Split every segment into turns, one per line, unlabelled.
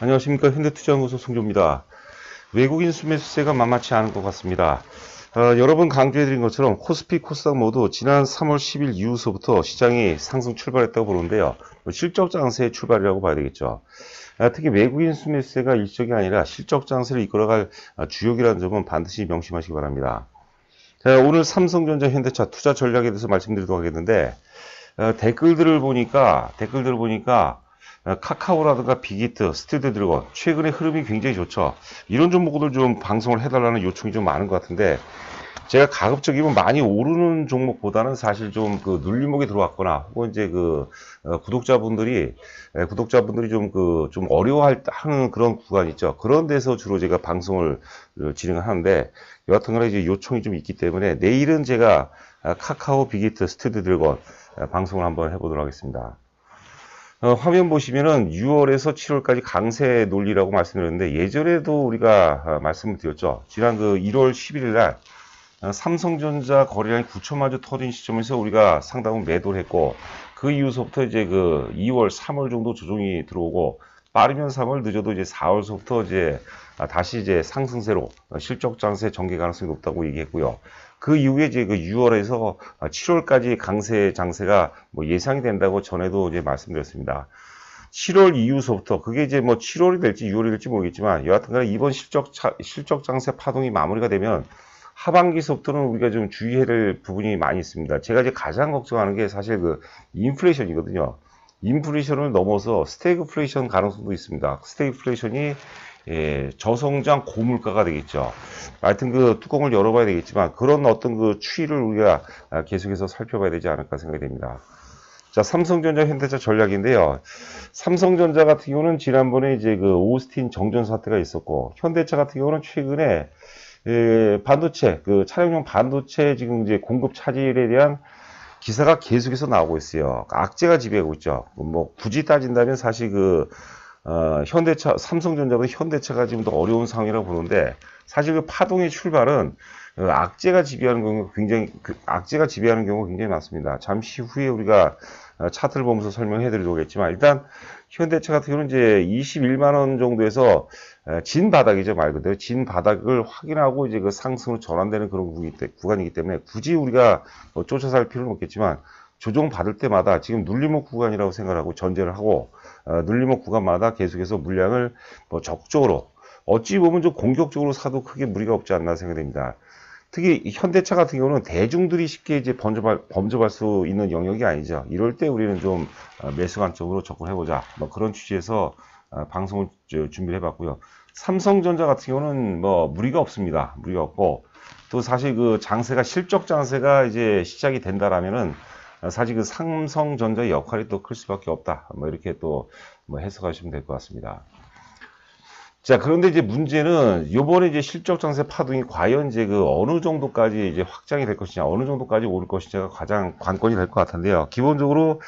안녕하십니까 현대투자연구소 송조입니다. 외국인 수매수세가 만만치 않은 것 같습니다. 어, 여러 번 강조해드린 것처럼 코스피, 코스닥 모두 지난 3월 10일 이후서부터 시장이 상승 출발했다고 보는데요. 실적 장세의 출발이라고 봐야 되겠죠. 아, 특히 외국인 수매수세가 일적이 아니라 실적 장세를 이끌어갈 아, 주역이라는 점은 반드시 명심하시기 바랍니다. 자, 오늘 삼성전자, 현대차 투자 전략에 대해서 말씀드리도록 하겠는데 어, 댓글들을 보니까 댓글들을 보니까 어, 카카오라든가 비기트, 스튜디오 드래곤 최근에 흐름이 굉장히 좋죠. 이런 종목들 좀 방송을 해달라는 요청이 좀 많은 것 같은데 제가 가급적이면 많이 오르는 종목보다는 사실 좀 그 눌림목에 들어왔거나 혹은 이제 그 어, 구독자분들이 에, 구독자분들이 좀 그 좀 어려워할 하는 그런 구간 있죠. 그런 데서 주로 제가 방송을 어, 진행을 하는데 여하튼간에 이제 요청이 좀 있기 때문에 내일은 제가 아, 카카오 비기트 스튜디오 드래곤 에, 방송을 한번 해보도록 하겠습니다. 어, 화면 보시면은 6월에서 7월까지 강세 논리라고 말씀드렸는데 예전에도 우리가 어, 말씀을 드렸죠. 지난 그 1월 11일 날 어, 삼성전자 거래량이 9천만 주 터진 시점에서 우리가 상당히 매도를 했고 그 이후서부터 이제 그 2월, 3월 정도 조정이 들어오고 빠르면 3월 늦어도 이제 4월서부터 이제 아, 다시 이제 상승세로 어, 실적 장세 전개 가능성이 높다고 얘기했고요. 그 이후에 이제 그 6월에서 7월까지 강세 장세가 뭐 예상이 된다고 전에도 이제 말씀드렸습니다. 7월 이후서부터 그게 이제 뭐 7월이 될지 6월이 될지 모르겠지만 여하튼간에 이번 실적 차, 실적 장세 파동이 마무리가 되면 하반기서부터는 우리가 좀 주의해야 될 부분이 많이 있습니다. 제가 이제 가장 걱정하는 게 사실 그 인플레이션이거든요. 인플레이션을 넘어서 스태그플레이션 가능성도 있습니다. 스태그플레이션이 예, 저성장 고물가가 되겠죠. 하여튼 그 뚜껑을 열어봐야 되겠지만 그런 어떤 그 추이를 우리가 계속해서 살펴봐야 되지 않을까 생각이 됩니다. 자, 삼성전자, 현대차 전략인데요. 삼성전자 같은 경우는 지난번에 이제 그 오스틴 정전 사태가 있었고, 현대차 같은 경우는 최근에 예, 반도체, 그 차량용 반도체 지금 이제 공급 차질에 대한 기사가 계속해서 나오고 있어요. 악재가 지배하고 있죠. 뭐 굳이 따진다면 사실 그 어, 현대차, 삼성전자보다 현대차가 지금 더 어려운 상황이라고 보는데 사실 그 파동의 출발은 어, 악재가 지배하는 경우가 굉장히 그 악재가 지배하는 경우가 굉장히 많습니다. 잠시 후에 우리가 어, 차트를 보면서 설명해 드리겠지만 일단 현대차 같은 경우는 이제 21만 원 정도에서 어, 진 바닥이죠 말 그대로 진 바닥을 확인하고 이제 그 상승으로 전환되는 그런 구간이기 때문에 굳이 우리가 뭐 쫓아 살 필요는 없겠지만 조정 받을 때마다 지금 눌림목 구간이라고 생각하고 전제를 하고 어, 눌림목 구간마다 계속해서 물량을 뭐 적극적으로 어찌 보면 좀 공격적으로 사도 크게 무리가 없지 않나 생각됩니다. 특히 현대차 같은 경우는 대중들이 쉽게 이제 범접할, 범접할 수 있는 영역이 아니죠. 이럴 때 우리는 좀 어, 매수 관점으로 접근해보자. 뭐 그런 취지에서 어, 방송을 준비를 해봤고요. 삼성전자 같은 경우는 뭐 무리가 없습니다. 무리가 없고 또 사실 그 장세가 실적 장세가 이제 시작이 된다라면은 사실 그 삼성전자의 역할이 또 클 수밖에 없다. 뭐 이렇게 또 뭐 해석하시면 될 것 같습니다. 자, 그런데 이제 문제는 요번에 이제 실적 장세 파동이 과연 이제 그 어느 정도까지 이제 확장이 될 것이냐, 어느 정도까지 오를 것이냐가 가장 관건이 될 것 같은데요. 기본적으로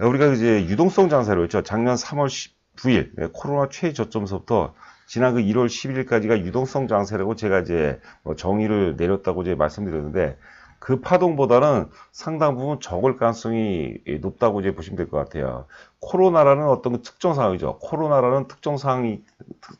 우리가 이제 유동성 장세로 했죠. 작년 3월 19일 예, 코로나 최저점서부터 지난 그 1월 11일까지가 유동성 장세라고 제가 이제 뭐 정의를 내렸다고 이제 말씀드렸는데 그 파동보다는 상당 부분 적을 가능성이 높다고 이제 보시면 될 것 같아요. 코로나라는 어떤 그 특정 상황이죠. 코로나라는 특정 상황이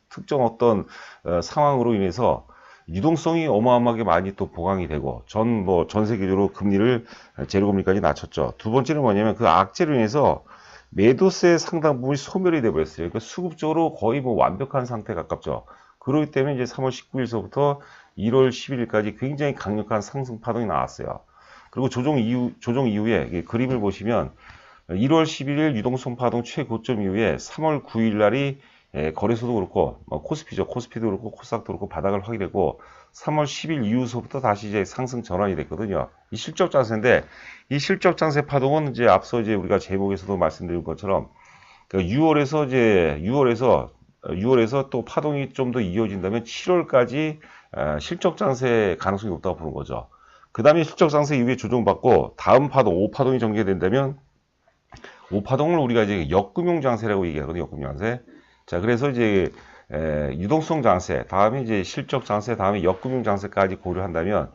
특정 어떤 어, 상황으로 인해서 유동성이 어마어마하게 많이 또 보강이 되고 전 뭐 전 세계적으로 금리를 제로 금리까지 낮췄죠. 두 번째는 뭐냐면 그 악재로 인해서 매도세 상당 부분이 소멸이 돼 버렸어요. 그러니까 수급적으로 거의 뭐 완벽한 상태 가깝죠. 그렇기 때문에 이제 3월 19일서부터 1월 11일까지 굉장히 강력한 상승 파동이 나왔어요. 그리고 조정 이후, 조정 이후에 그림을 보시면 1월 11일 유동성 파동 최고점 이후에 3월 9일 날이 거래소도 그렇고 뭐 코스피죠. 코스피도 그렇고 코스닥도 그렇고 바닥을 확인했고 3월 10일 이후서부터 다시 이제 상승 전환이 됐거든요. 이 실적 장세인데 이 실적 장세 파동은 이제 앞서 이제 우리가 제목에서도 말씀드린 것처럼 6월에서 그 이제 6월에서 6월에서 또 파동이 좀 더 이어진다면 7월까지 어, 실적 장세 가능성이 높다고 보는 거죠. 그 다음에 실적 장세 이후에 조정받고 다음 파동, 5파동이 전개된다면 5파동을 우리가 이제 역금융 장세라고 얘기하거든요. 역금융 장세. 자, 그래서 이제 에, 유동성 장세, 다음에 이제 실적 장세, 다음에 역금융 장세까지 고려한다면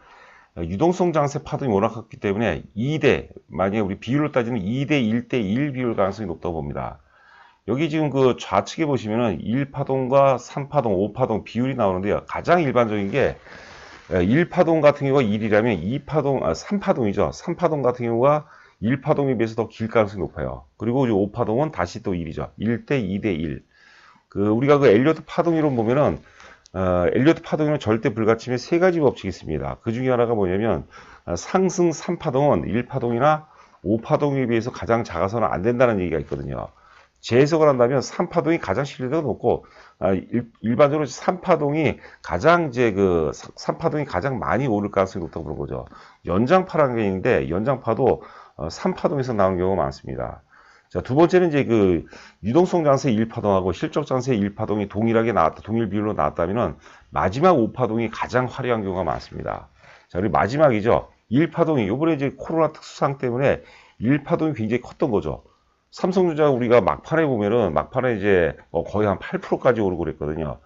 유동성 장세 파동이 워낙 컸기 때문에 2대, 만약에 우리 비율로 따지면 2대 1대 1 비율 가능성이 높다고 봅니다. 여기 지금 그 좌측에 보시면은 1파동과 3파동, 5파동 비율이 나오는데요. 가장 일반적인 게 1파동 같은 경우가 1이라면 2파동, 아, 3파동이죠. 3파동 같은 경우가 1파동에 비해서 더 길 가능성이 높아요. 그리고 이제 5파동은 다시 또 1이죠. 1대 2대 1. 그 우리가 그 엘리어트 파동 이론 보면은 어, 엘리어트 파동에는 절대 불가침의 세 가지 법칙이 있습니다. 그 중에 하나가 뭐냐면 어, 상승 3파동은 1파동이나 5파동에 비해서 가장 작아서는 안 된다는 얘기가 있거든요. 재해석을 한다면 3파동이 가장 신뢰도가 높고 아, 일, 반적으로 3파동이 가장 이제 그 3파동이 가장 많이 오를 가능성이 높다고 그런 거죠. 연장파라는 게 있는데 연장파도 어, 3파동에서 나오는 경우가 많습니다. 자, 두 번째는 이제 그 유동성 장세 1파동하고 실적 장세 1파동이 동일하게 나왔다, 동일 비율로 나왔다면은 마지막 5파동이 가장 화려한 경우가 많습니다. 자, 그리고 마지막이죠. 1파동이 요번에 이제 코로나 특수상 때문에 1파동이 굉장히 컸던 거죠. 삼성전자 우리가 막판에 보면은 막판에 이제 뭐 거의 한 8%까지 오르고 그랬거든요.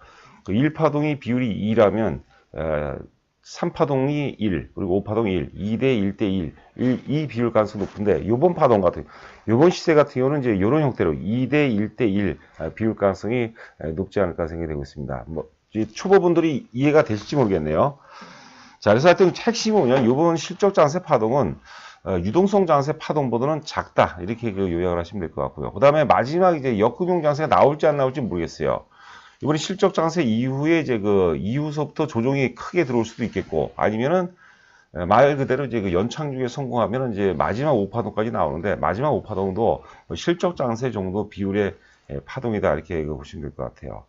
그 1파동이 비율이 2라면 에, 3파동이 1, 그리고 5파동이 1, 2대 1대 1, 1, 이 비율 가능성이 높은데, 요번 파동 같은, 요번 시세 같은 경우는 이제 이런 형태로 2대 1대 1 비율 가능성이 높지 않을까 생각이 되고 있습니다. 뭐, 초보분들이 이해가 되실지 모르겠네요. 자, 그래서 하여튼 핵심은 요번 실적 장세 파동은 어, 유동성 장세 파동보다는 작다. 이렇게 그 요약을 하시면 될 것 같고요. 그 다음에 마지막 이제 역금융 장세가 나올지 안 나올지 모르겠어요. 이번에 실적 장세 이후에 이제 그 이후서부터 조정이 크게 들어올 수도 있겠고 아니면은 말 그대로 이제 그 연착 중에 성공하면은 이제 마지막 5파동까지 나오는데 마지막 5파동도 실적 장세 정도 비율의 파동이다 이렇게 그 보시면 될 것 같아요.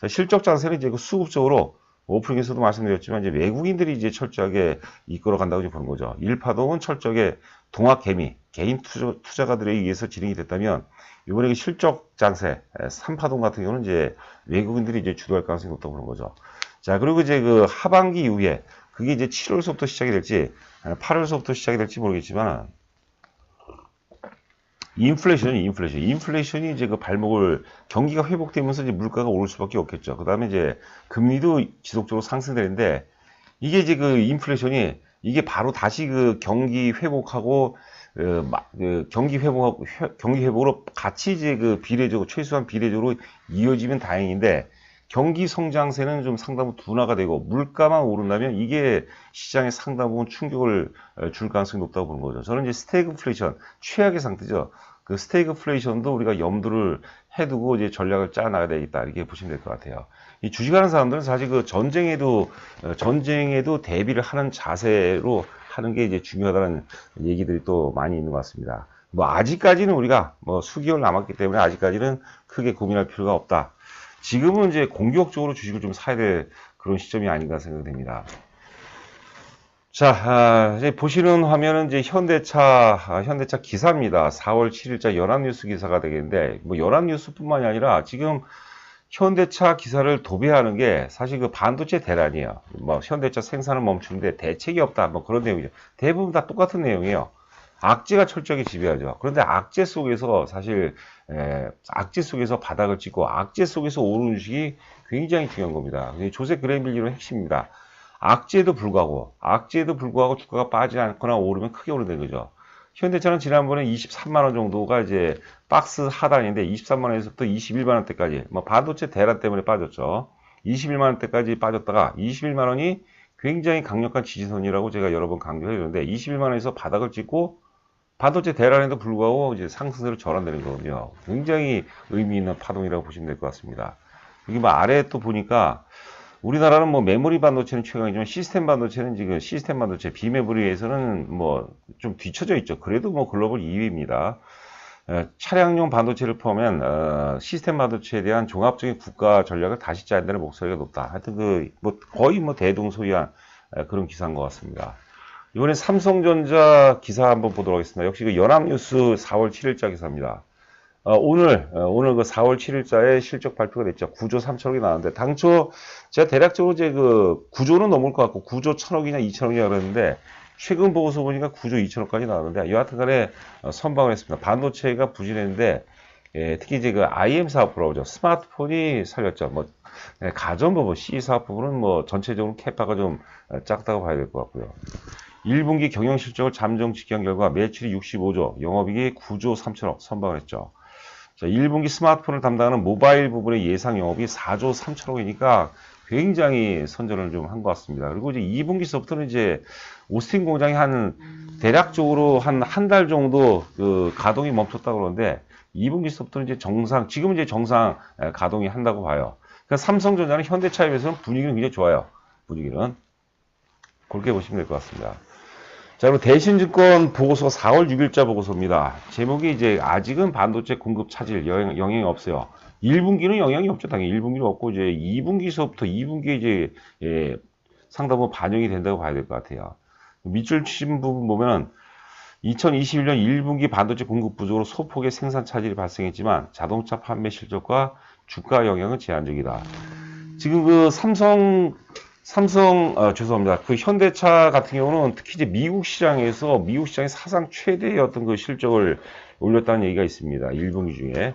자, 실적 장세는 이제 그 수급적으로 오프닝에서도 말씀드렸지만 이제 외국인들이 이제 철저하게 이끌어 간다고 이제 보는 거죠. 1파동은 철저하게 동학 개미, 개인 투자, 투자가들에 의해서 진행이 됐다면 이번에 그 실적 장세 3파동 같은 경우는 이제 외국인들이 이제 주도할 가능성이 높다고 그런 거죠. 자, 그리고 이제 그 하반기 이후에 그게 이제 7월서부터 시작이 될지 8월서부터 시작이 될지 모르겠지만 인플레이션이 인플레이션. 인플레이션이 이제 그 발목을 경기가 회복되면서 이제 물가가 오를 수밖에 없겠죠. 그다음에 이제 금리도 지속적으로 상승되는데 이게 이제 그 인플레이션이 이게 바로 다시 그 경기 회복하고 그, 그 경기 회복하고 경기 회복으로 같이 이제 그 비례적으로 최소한 비례적으로 이어지면 다행인데 경기 성장세는 좀 상당 부분 둔화가 되고 물가만 오른다면 이게 시장에 상당 부분 충격을 줄 가능성이 높다고 보는 거죠. 저는 이제 스테이크플레이션 최악의 상태죠. 그 스테이크플레이션도 우리가 염두를 해두고 이제 전략을 짜 나가야 되겠다 이렇게 보시면 될 것 같아요. 이 주식하는 사람들은 사실 그 전쟁에도 어, 전쟁에도 대비를 하는 자세로 하는 게 이제 중요하다는 얘기들이 또 많이 있는 것 같습니다. 뭐 아직까지는 우리가 뭐 수개월 남았기 때문에 아직까지는 크게 고민할 필요가 없다. 지금은 이제 공격적으로 주식을 좀 사야 될 그런 시점이 아닌가 생각됩니다. 자, 아, 이제 보시는 화면은 이제 현대차, 아, 현대차 기사입니다. 4월 7일자 연합뉴스 기사가 되겠는데, 뭐 연합뉴스뿐만이 아니라 지금 현대차 기사를 도배하는 게 사실 그 반도체 대란이에요. 뭐 현대차 생산을 멈추는데 대책이 없다. 뭐 그런 내용이죠. 대부분 다 똑같은 내용이에요. 악재가 철저하게 지배하죠. 그런데 악재 속에서 사실 에, 악재 속에서 바닥을 찍고 악재 속에서 오르는 주식이 굉장히 중요한 겁니다. 조세 그레밀리는 핵심입니다. 악재에도 불구하고 악재에도 불구하고 주가가 빠지지 않거나 오르면 크게 오르는 거죠. 현대차는 지난번에 23만 원 정도가 이제 박스 하단인데 23만 원에서부터 21만 원대까지 뭐 반도체 대란 때문에 빠졌죠. 21만 원대까지 빠졌다가 21만 원이 굉장히 강력한 지지선이라고 제가 여러 번 강조해 줬는데 21만 원에서 바닥을 찍고 반도체 대란에도 불구하고 이제 상승세로 전환되는 거거든요. 굉장히 의미 있는 파동이라고 보시면 될 것 같습니다. 여기 뭐 아래에 또 보니까 우리나라는 뭐 메모리 반도체는 최강이지만 시스템 반도체는 지금 시스템 반도체 비메모리에서는 뭐 좀 뒤쳐져 있죠. 그래도 뭐 글로벌 2위입니다. 어, 차량용 반도체를 포함한 어, 시스템 반도체에 대한 종합적인 국가 전략을 다시 짜야 되는 목소리가 높다. 하여튼 그 뭐 거의 뭐 대동소이한 어, 그런 기사인 것 같습니다. 이번에 삼성전자 기사 한번 보도록 하겠습니다. 역시 그 연합뉴스 4월 7일자 기사입니다. 어, 오늘, 어, 오늘 그 4월 7일자에 실적 발표가 됐죠. 9조 3천억이 나왔는데, 당초 제가 대략적으로 이제 그 9조는 넘을 것 같고, 9조 1천억이냐 2천억이냐 그랬는데, 최근 보고서 보니까 9조 2천억까지 나왔는데, 여하튼 간에 어, 선방을 했습니다. 반도체가 부진했는데, 예, 특히 이제 그 IM 사업 부라고죠. 스마트폰이 살렸죠. 뭐, 예, 가전 부분, C 사업 부분은 뭐 전체적으로 캐파가 좀 어, 작다고 봐야 될 것 같고요. 1분기 경영 실적을 잠정 집계한 결과 매출이 65조, 영업이익이 9조 3천억 선방을 했죠. 자, 1분기 스마트폰을 담당하는 모바일 부분의 예상 영업이 4조 3천억이니까 굉장히 선전을 좀 한 것 같습니다. 그리고 이제 2분기서부터는 이제 오스틴 공장이 한 대략적으로 한 한 달 정도 그 가동이 멈췄다고 그러는데 2분기서부터는 이제 정상, 지금은 이제 정상 에, 가동이 한다고 봐요. 그러니까 삼성전자는 현대차에 비해서는 분위기는 굉장히 좋아요. 분위기는. 그렇게 보시면 될 것 같습니다. 자, 그리고 대신증권 보고서 4월 6일자 보고서입니다. 제목이 이제 아직은 반도체 공급 차질 영향, 영향이 없어요. 1분기는 영향이 없죠. 당연히 1분기는 없고 이제 2분기서부터 2분기에 이제 예, 상당 부분 반영이 된다고 봐야 될 것 같아요. 밑줄 친 부분 보면 2021년 1분기 반도체 공급 부족으로 소폭의 생산 차질이 발생했지만 자동차 판매 실적과 주가 영향은 제한적이다. 지금 그 삼성 삼성 아, 죄송합니다. 그 현대차 같은 경우는 특히 이제 미국 시장에서 미국 시장의 사상 최대의 어떤 그 실적을 올렸다는 얘기가 있습니다. 1분기 중에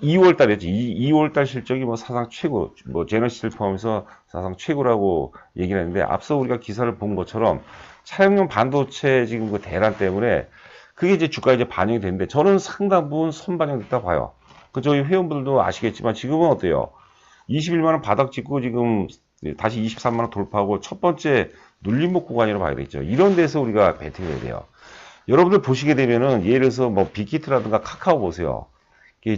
2월 달이었죠. 2 월 달 실적이 뭐 사상 최고, 뭐 제너시스를 포함해서 사상 최고라고 얘기를 했는데 앞서 우리가 기사를 본 것처럼 차량용 반도체 지금 그 대란 때문에 그게 이제 주가에 이제 반영이 됐는데 저는 상당 부분 선반영됐다고 봐요. 그 저희 회원분들도 아시겠지만 지금은 어때요? 21만 원 바닥 찍고 지금 다시 23만 원 돌파하고 첫 번째 눌림목 구간이라고 봐야 되겠죠. 이런 데서 우리가 배팅해야 돼요. 여러분들 보시게 되면은 예를 들어서 뭐 빅히트라든가 카카오 보세요.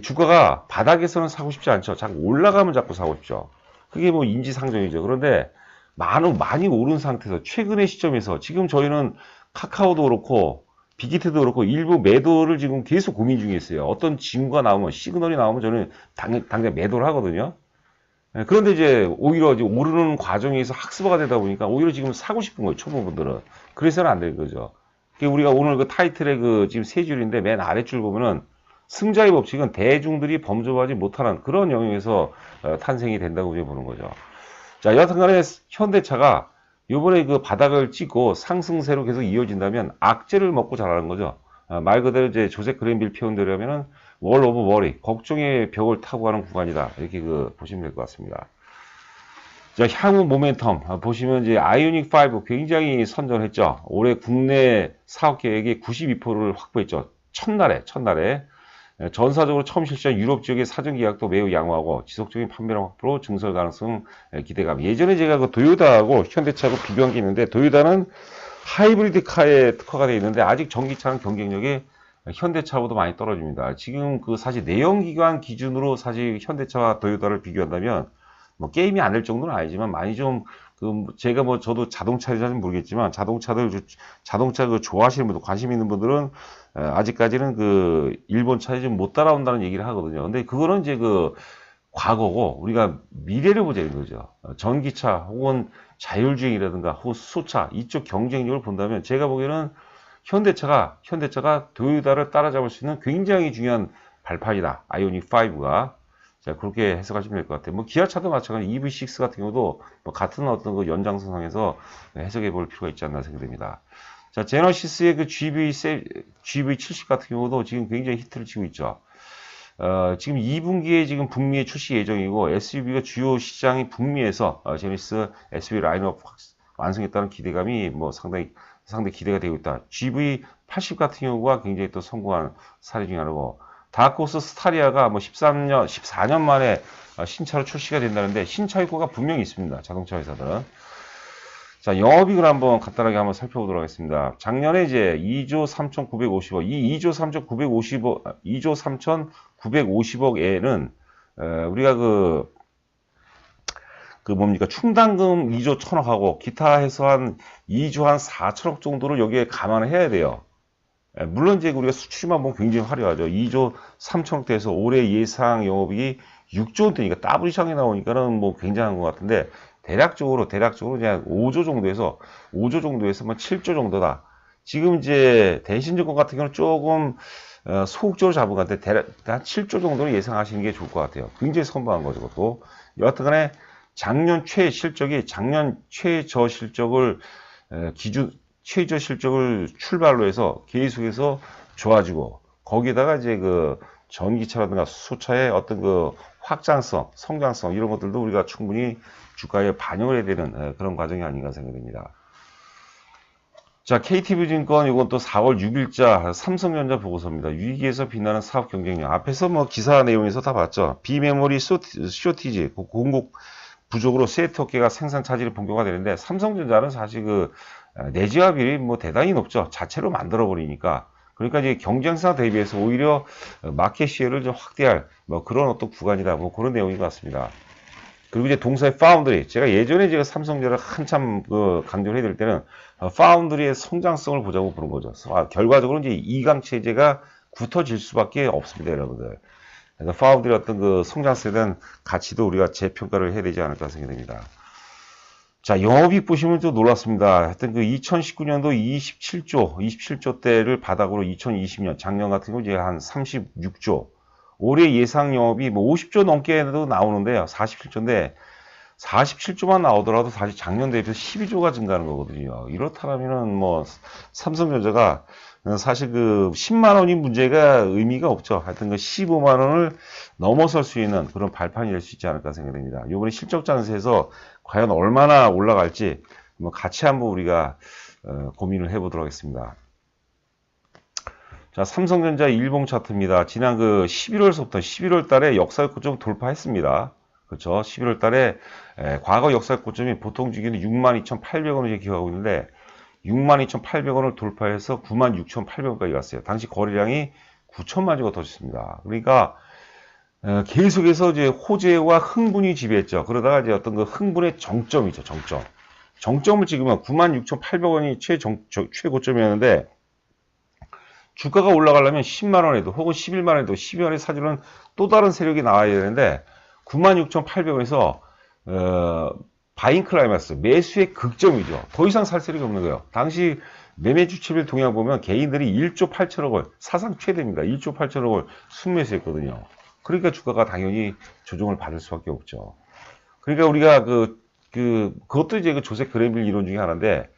주가가 바닥에서는 사고 싶지 않죠. 자꾸 올라가면 자꾸 사고 싶죠. 그게 뭐 인지상정이죠. 그런데 많은 많이 오른 상태에서 최근의 시점에서 지금 저희는 카카오도 그렇고 빅히트도 그렇고 일부 매도를 지금 계속 고민 중에 있어요. 어떤 징후가 나오면 시그널이 나오면 저는 당, 당장 매도를 하거든요. 예, 그런데 이제 오히려 이제 오르는 과정에서 학습화가 되다 보니까 오히려 지금 사고 싶은 거예요. 초보분들은. 그래서는 안 되는 거죠. 우리가 오늘 그 타이틀의 그 지금 세 줄인데 맨 아래 줄 보면은 승자의 법칙은 대중들이 범접하지 못하는 그런 영역에서 어, 탄생이 된다고 보는 거죠. 자, 여하튼간에 현대차가 요번에 그 바닥을 찍고 상승세로 계속 이어진다면 악재를 먹고 자라는 거죠. 아, 말 그대로 이제 조셉 그랜빌 표현대로 하면은 월 오브 워리, 걱정의 벽을 타고 가는 구간이다. 이렇게 그 보시면 될 것 같습니다. 자, 향후 모멘텀 아, 보시면 이제 아이오닉 5 굉장히 선전했죠. 올해 국내 사업 계획의 92%를 확보했죠. 첫날에 첫날에 예, 전사적으로 처음 실시한 유럽 지역의 사전 계약도 매우 양호하고 지속적인 판매량 확보로 증설 가능성 예, 기대감. 예전에 제가 그 도요타하고 현대차하고 비교한 게 있는데 도요타는 하이브리드 카에 특화가 되어 있는데 아직 전기차는 경쟁력이 현대차보다 많이 떨어집니다. 지금 그 사실 내연기관 기준으로 사실 현대차와 도요타를 비교한다면 뭐 게임이 안 될 정도는 아니지만 많이 좀 그 제가 뭐 저도 자동차에 잘은 모르겠지만 자동차들 자동차 그 좋아하시는 분들 관심 있는 분들은 아직까지는 그 일본 차에 좀 못 따라온다는 얘기를 하거든요. 근데 그거는 이제 그 과거고 우리가 미래를 보자는 거죠. 전기차 혹은 자율주행이라든가 혹은 수소차 이쪽 경쟁력을 본다면 제가 보기에는 현대차가 현대차가 도요타를 따라잡을 수 있는 굉장히 중요한 발판이다. 아이오닉 5가 자, 그렇게 해석하시면 될 것 같아요. 뭐, 기아차도 마찬가지, EV6 같은 경우도 뭐 같은 어떤 그 연장선상에서 해석해 볼 필요가 있지 않나 생각됩니다. 자, 제너시스의 그 GV, GV70 같은 경우도 지금 굉장히 히트를 치고 있죠. 어, 지금 2분기에 지금 북미에 출시 예정이고, SUV가 주요 시장이 북미에서 어, 제너시스 SUV 라인업 완성했다는 기대감이 뭐 상당히, 상당히 기대가 되고 있다. GV80 같은 경우가 굉장히 또 성공한 사례 중에 하나고, 다크호스 스타리아가 뭐 13년, 14년 만에 어, 신차로 출시가 된다는데 신차 효과가 분명히 있습니다. 자동차 회사들은. 자, 영업이익을 한번 간단하게 한번 살펴보도록 하겠습니다. 작년에 이제 2조 3,950억, 이 2조 3,950억, 2조 3,950억에는 우리가 그, 그 뭡니까, 충당금 2조 1천억하고 기타 해서 한 2조 한 4천억 정도를 여기에 감안을 해야 돼요. 예, 물론 이제 우리가 수출만 보면 굉장히 화려하죠. 2조 3천억대에서 올해 예상 영업이 6조 원대니까 더블 이상이 나오니까는 뭐 굉장한 것 같은데 대략적으로 대략적으로 그냥 5조 정도에서 5조 정도에서 뭐 7조 정도다. 지금 이제 대신증권 같은 경우는 조금 어, 소극적으로 잡은 것 같은데 대략 한 7조 정도는 예상하시는 게 좋을 것 같아요. 굉장히 선방한 거죠. 그것도 여하튼간에 작년 최 실적이 작년 최저 실적을 기준 최저 실적을 출발로 해서 계속해서 좋아지고 거기다가 이제 그 전기차라든가 수소차의 어떤 그 확장성, 성장성 이런 것들도 우리가 충분히 주가에 반영을 해야 되는 그런 과정이 아닌가 생각됩니다. 자, KTV증권 이건 또 4월 6일자 삼성전자 보고서입니다. 위기에서 빛나는 사업 경쟁력. 앞에서 뭐 기사 내용에서 다 봤죠. 비메모리 쇼티- 쇼티지, 그 공급 부족으로 세트업계가 생산 차질이 본격화되는데 삼성전자는 사실 그 어, 내지화율이 뭐 대단히 높죠. 자체로 만들어 버리니까. 그러니까 이제 경쟁사 대비해서 오히려 어, 마켓 시ェ를 좀 확대할 뭐 그런 어떤 구간이다. 뭐 그런 내용인 것 같습니다. 그리고 이제 동사의 파운드리. 제가 예전에 제가 삼성전자를 한참 그 강조를 해드릴 때는 어, 파운드리의 성장성을 보자고 보는 거죠. 아, 결과적으로 이제 이강 체제가 굳어질 수밖에 없습니다, 여러분들. 그래서 파운드리 어떤 그 성장성에 대한 가치도 우리가 재평가를 해야 되지 않을까 생각됩니다. 자, 영업이익 보시면 좀 놀랐습니다. 하여튼 그 2019년도 27조, 27조 대를 바닥으로 2020년, 작년 같은 경우 이제 한 36조. 올해 예상 영업이 뭐 50조 넘게도 나오는데요. 47조인데, 47조만 나오더라도 사실 작년 대비해서 12조가 증가하는 거거든요. 이렇다면은 뭐, 삼성전자가 사실 그 10만 원이 문제가 의미가 없죠. 하여튼 그 15만 원을 넘어설 수 있는 그런 발판이 될 수 있지 않을까 생각됩니다. 이번에 실적 장세에서 과연 얼마나 올라갈지 뭐 같이 한번 우리가 어, 고민을 해보도록 하겠습니다. 자, 삼성전자 일봉 차트입니다. 지난 그 11월서부터 11월 달에 역사 고점 돌파했습니다. 그렇죠. 11월 달에 에, 과거 역사 고점이 보통 주기는 62,800원을 기록하고 있는데 62,800원을 돌파해서 96,800원까지 갔어요. 당시 거래량이 9천만 주가 터졌습니다. 그러니까 어, 계속해서 이제 호재와 흥분이 지배했죠. 그러다가 이제 어떤 그 흥분의 정점이죠. 정점. 정점을 찍으면 96,800원이 최정, 저- 최고점이었는데 주가가 올라가려면 10만 원에도 혹은 11만 원에도 12원에 사주는 또 다른 세력이 나와야 되는데 96,800원에서 어, 바인 클라이맥스 매수의 극점이죠. 더 이상 살 세력이 없는 거예요. 당시 매매 주체별 동향 보면 개인들이 1조 8천억을 사상 최대입니다. 1조 8천억을 순매수했거든요. 그러니까 주가가 당연히 조정을 받을 수밖에 없죠. 그러니까 우리가 그, 그, 그것도 이제 그 조세 그래밀 이론 중에 하나인데,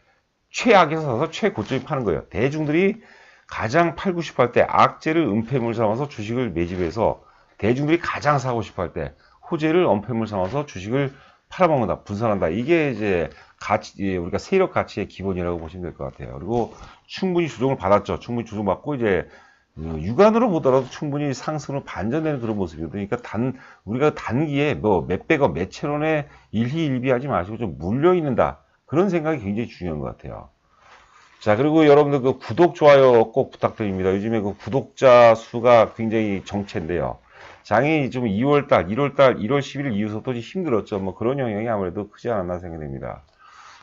최악에서 사서 최고점이 파는 거예요. 대중들이 가장 팔고 할때 악재를 은폐물 삼아서 주식을 매집해서 대중들이 가장 사고 할때 호재를 은폐물 삼아서 주식을 팔아먹는다, 분산한다. 이게 이제 가치, 예, 우리가 세력 가치의 기본이라고 보시면 될 것 같아요. 그리고 충분히 조정을 받았죠. 충분히 조정받고 이제 어, 육안으로 보더라도 충분히 상승으로 반전되는 그런 모습이거든요. 그러니까 단, 우리가 단기에 뭐 몇백원, 몇천 원에 일희일비하지 마시고 좀 물려있는다. 그런 생각이 굉장히 중요한 것 같아요. 자, 그리고 여러분들 그 구독, 좋아요 꼭 부탁드립니다. 요즘에 그 구독자 수가 굉장히 정체인데요. 장이 좀 2월달, 1월달, 1월 10일 이후부터 좀 힘들었죠. 뭐 그런 영향이 아무래도 크지 않았나 생각됩니다.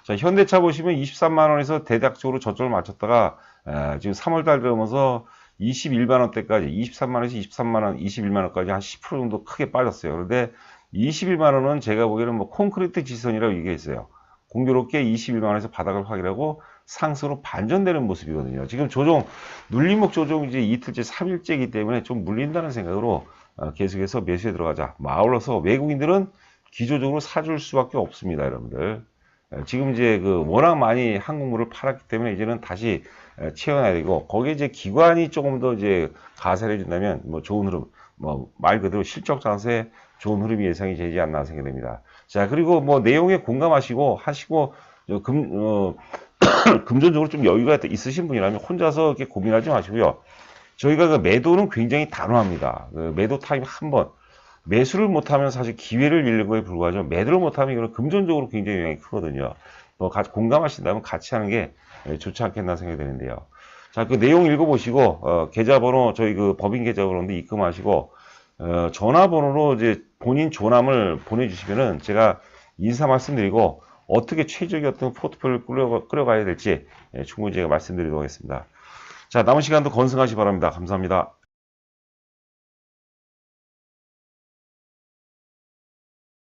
자, 현대차 보시면 23만원에서 대략적으로 저점을 맞췄다가, 에, 지금 3월달 들어오면서 21만원대까지, 23만원에서 23만원, 21만원까지 한 10% 정도 크게 빠졌어요. 그런데 21만원은 제가 보기에는 뭐 콘크리트 지선이라고 얘기했어요. 공교롭게 21만원에서 바닥을 확인하고 상승으로 반전되는 모습이거든요. 지금 조정, 눌림목 조정 이제 이틀째, 3일째이기 때문에 좀 물린다는 생각으로 어, 계속해서 매수에 들어가자. 뭐 아울러서 외국인들은 기조적으로 사줄 수밖에 없습니다, 여러분들. 에, 지금 이제 그 워낙 많이 한국물을 팔았기 때문에 이제는 다시 에, 채워놔야 되고 거기에 이제 기관이 조금 더 이제 가세를 해준다면 뭐 좋은 흐름, 뭐 말 그대로 실적 장세 좋은 흐름이 예상이 되지 않나 생각됩니다. 자 그리고 뭐 내용에 공감하시고 하시고 저 금, 어, 금전적으로 좀 여유가 있으신 분이라면 혼자서 이렇게 고민하지 마시고요. 저희가 그 매도는 굉장히 단호합니다. 그 매도 타임 한 번. 매수를 못하면 사실 기회를 잃는 거에 불과하죠. 매도를 못하면 이거는 금전적으로 굉장히 영향이 크거든요. 뭐 가- 공감하신다면 같이 하는 게 예, 좋지 않겠나 생각이 되는데요. 자, 그 내용 읽어보시고, 어, 계좌번호, 저희 그 법인 계좌번호인데 입금하시고, 어, 전화번호로 이제 본인 조남을 보내주시면은 제가 인사 말씀드리고, 어떻게 최적의 어떤 포트폴리오를 끌어, 끌어가야 될지 예, 충분히 제가 말씀드리도록 하겠습니다. 자, 남은 시간도 건승하시 기 바랍니다. 감사합니다.